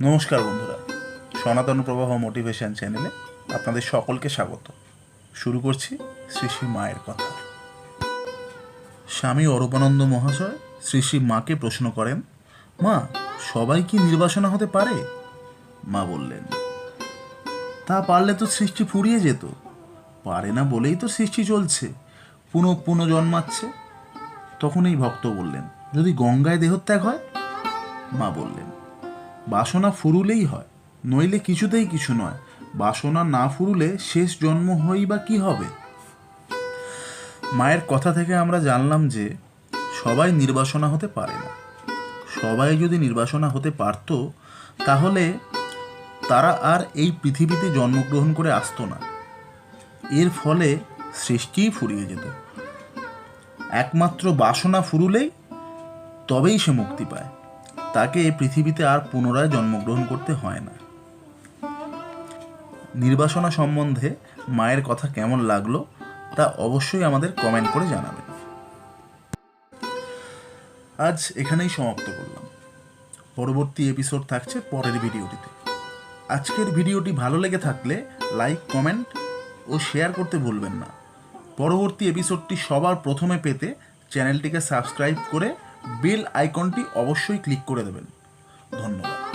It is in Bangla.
নমস্কার বন্ধুরা, সনাতন প্রবাহ মোটিভেশন চ্যানেলে আপনাদের সকলকে স্বাগত। শুরু করছি শ্রী শ্রী মায়ের কথা। স্বামী অরূপানন্দ মহাশয় শ্রী শ্রী মাকে প্রশ্ন করেন, মা, সবাই কি নির্বাসনা হতে পারে? মা বললেন, তা পারলে তো সৃষ্টি ফুরিয়ে যেত। পারে না বলেই তো সৃষ্টি চলছে। পুনঃ পুনঃ জন্মাচ্ছে। তখন এই ভক্ত বললেন, যদি গঙ্গায় দেহত্যাগ হয়? মা বললেন বাসনা ফুরুলেই হয়, নইলে কিছুতেই কিছু নয়। বাসনা না ফুরুলে শেষ জন্ম হই বা কি হবে? মায়ের কথা থেকে আমরা জানলাম যে, সবাই নির্বাসনা হতে পারে না। সবাই যদি নির্বাসনা হতে পারত, তাহলে তারা আর এই পৃথিবীতে জন্মগ্রহণ করে আসতো না। এর ফলে সৃষ্টিই ফুরিয়ে যেত। একমাত্র বাসনা ফুরুলেই তবেই সে মুক্তি পায়। তাকে এই পৃথিবীতে আর পুনরায় জন্মগ্রহণ করতে হয় না। নির্বাসনা সম্বন্ধে মায়ের কথা কেমন লাগল, তা অবশ্যই আমাদের কমেন্ট করে জানাবেন। আজ এখানেই সমাপ্ত করলাম। পরবর্তী এপিসোড থাকছে পরের ভিডিওটিতে। আজকের ভিডিওটি ভালো লেগে থাকলে লাইক কমেন্ট ও শেয়ার করতে ভুলবেন না। পরবর্তী এপিসোডটি সবার প্রথমে পেতে চ্যানেলটিকে সাবস্ক্রাইব করে বেল আইকনটি অবশ্যই ক্লিক করে দেবেন। ধন্যবাদ।